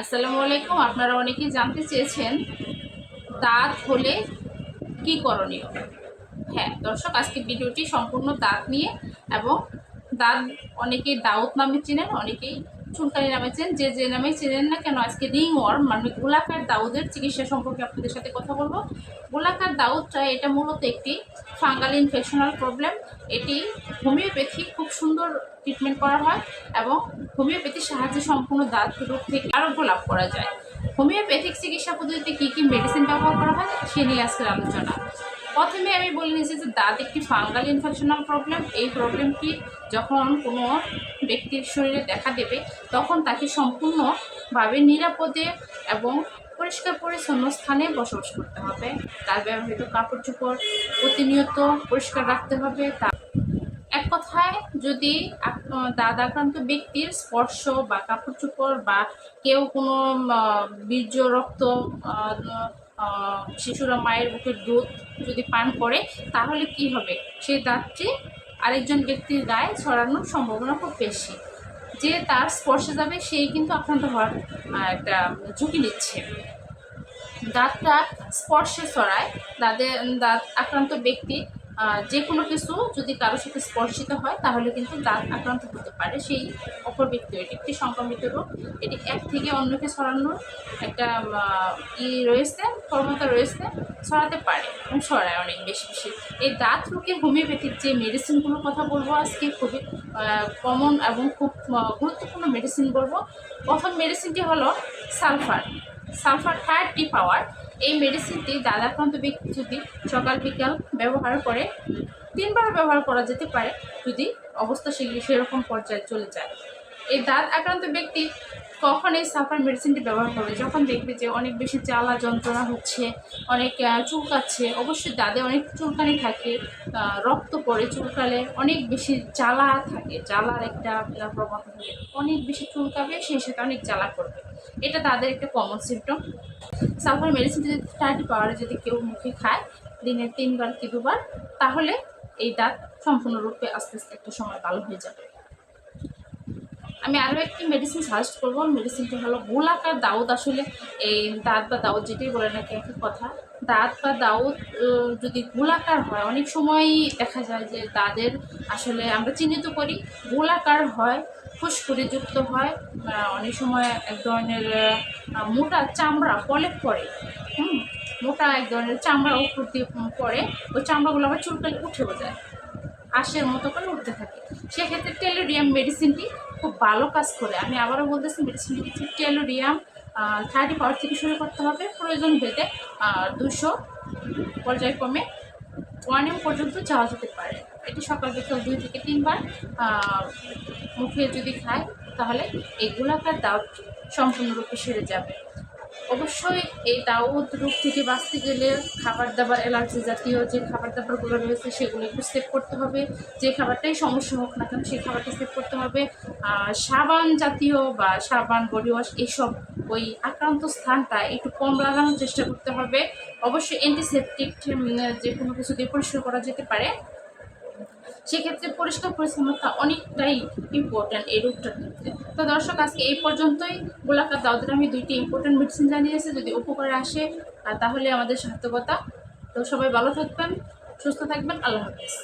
আসসালামু আলাইকুম, আপনারা অনেকেই জানতে চেয়েছেন দাঁত হলে কি করণীয়? হ্যাঁ দর্শক, আজকে ভিডিওটি সম্পূর্ণ দাঁত নিয়ে এবং দাঁত অনেকেই দাউত নামে চেনেন, অনেকেই চুলকানি নামে চেনেন যে যে নামে চেনেন না কেন, আজকে রিং ওয়ার্ম মানে গোলাকার দাউদের চিকিৎসা সম্পর্কে আপনাদের সাথে কথা বলব। গোলাকার দাউদটা এটা মূলত একটি ফাঙ্গাল ইনফেকশনাল প্রবলেম। এটি হোমিওপ্যাথি খুব সুন্দর ট্রিটমেন্ট করা হয় এবং হোমিওপ্যাথির সাহায্যে সম্পূর্ণ দাঁত রোগ থেকে আরোগ্য লাভ করা যায়। হোমিওপ্যাথিক চিকিৎসা পদ্ধতিতে কী কী মেডিসিন ব্যবহার করা হয়, সে নিয়ে আজকের আলোচনা। প্রথমে আমি বলে নিয়েছি যে দাঁত একটি ফাঙ্গাল ইনফেকশনাল প্রবলেম। এই প্রবলেমটি যখন কোনো ব্যক্তির শরীরে দেখা দেবে, তখন তাকে সম্পূর্ণভাবে নিরাপদে এবং পরিষ্কার পরিচ্ছন্ন স্থানে বসবাস করতে হবে। তার ব্যবহৃত কাপড় চোপড় প্রতিনিয়ত পরিষ্কার রাখতে হবে। তার এক কথায়, যদি আক্রান্ত ব্যক্তির স্পর্শ বা কাপড় চোপড় বা কেউ কোনো বীর্য, রক্ত শিশুরা মায়ের বুকের দুধ যদি পান করে, তাহলে কি হবে? সেই দাঁতটি আরেকজন ব্যক্তির গায়ে ছড়ানোর সম্ভাবনা খুব বেশি। যে তার স্পর্শে যাবে, সেই কিন্তু আক্রান্ত হওয়ার একটা ঝুঁকি নিচ্ছে। দাঁতটা স্পর্শে ছড়ায় দাঁতের দাঁত আক্রান্ত ব্যক্তি যে কোনো কিছু যদি কারোর সাথে স্পর্শিত হয়, তাহলে কিন্তু দাঁত আক্রান্ত হতে পারে। সেই অপর এটি একটি সংক্রমিত রোগ। এটি এক থেকে অন্যকে ছড়ানোর একটা ই রয়েছে, ক্ষমতা রয়েছে, ছড়াতে পারে এবং ছড়ায় অনেক বেশি বেশি। এই দাঁত রোগের হোমিওপ্যাথিক যে মেডিসিনগুলোর কথা বলব আজকে, খুবই কমন এবং খুব গুরুত্বপূর্ণ মেডিসিন বলব। প্রথম মেডিসিনটি হলো সালফার। সালফার থার্টি পাওয়ার। এই মেডিসিনটি দাদা প্রান্ত ব্যক্তি যদি সকাল বিকাল ব্যবহার করে, তিনবার ব্যবহার করা যেতে পারে যদি অবস্থা সেরকম পর্যায়ে চলে যায়। এই দাঁত আক্রান্ত ব্যক্তি কখন এই সালফার মেডিসিনটি ব্যবহার করবে যখন দেখবে যে অনেক বেশি জ্বালা যন্ত্রণা হচ্ছে, অনেক চুলকাচ্ছে, অবশ্যই দাঁতে অনেক চুলকানি থাকে রক্ত পড়ে, চুলকালে অনেক বেশি জ্বালা থাকে, জ্বালার একটা প্রবণতা থাকে। অনেক বেশি চুলকাবে, সেই সাথে অনেক জ্বালা করবে। এটা তাদের একটা কমন সিমটম সালফার মেডিসিন যদি থার্টি পাওয়ারে যদি কেউ মুখে খায়, দিনে তিনবার কি দুবার, তাহলে এই দাঁত সম্পূর্ণরূপে আস্তে আস্তে একটা সময় ভালো হয়ে যাবে। আমি আরও একটি মেডিসিন সাজেস্ট করব। মেডিসিনটি হলো গোলাকার দাউদ আসলে। এই দাঁত বা দাউদ যেটাই বলে নাকি একই কথা। দাঁত বা দাউদ যদি গোলাকার হয়, অনেক সময় দেখা যায় যে দাঁতের আসলে আমরা চিহ্নিত করি, গোলাকার হয়, ফুসকুড়ি যুক্ত হয় অনেক সময় এক ধরনের মোটা চামড়া পলেপ পড়ে। হুম, মোটা এক ধরনের চামড়া উপর দিয়ে পড়ে, ওই চামড়াগুলো আবার চুলকালে উঠেও যায়। আঁশের মতো করে উঠতে থাকে। সেক্ষেত্রে টেলোরিয়াম মেডিসিনটি খুব ভালো কাজ করে। আমি আবারও বলতেছি মেডিসিন দিচ্ছি ক্যালোরিয়াম থার্টি পাওয়ার থেকে শুরু করতে হবে। প্রয়োজন ভেদে দুশো পর্যায়ক্রমে ওয়ান এম পর্যন্ত যাওয়া যেতে পারে। এটি সকাল বিকাল দুই থেকে তিনবার মুখে যদি খায়, তাহলে এই গোলাকার দাউদ সম্পূর্ণরূপে সেরে যাবে। অবশ্যই এই দাউদ রোগ থেকে বাঁচতে গেলে খাবার দাবার অ্যালার্জি জাতীয় যে খাবার দাবারগুলো রয়েছে সেগুলো একটু সেভ করতে হবে। যে খাবারটাই সমস্যা হোক না কেন সেই খাবারটা সেভ করতে হবে। আর সাবান জাতীয় বা সাবান, বডি ওয়াশ এসব ওই আক্রান্ত স্থানটা একটু কম লাগানোর চেষ্টা করতে হবে। অবশ্যই অ্যান্টিসেপটিক যে কোনো কিছু দিয়ে পরিষ্কার করা যেতে পারে। সেক্ষেত্রে পরিষ্কার পরিচ্ছন্নতা অনেকটাই ইম্পর্ট্যান্ট এই রোগটার ক্ষেত্রে। তো দর্শক, আজকে এই পর্যন্তই। গোলাকার দাউদের আমি দুইটি ইম্পর্টেন্ট মেডিসিন জানিয়েছি, যদি উপকারে আসে তাহলে আমাদের সার্থকতা। তো সবাই ভালো থাকবেন, সুস্থ থাকবেন, আল্লাহ হাফেজ।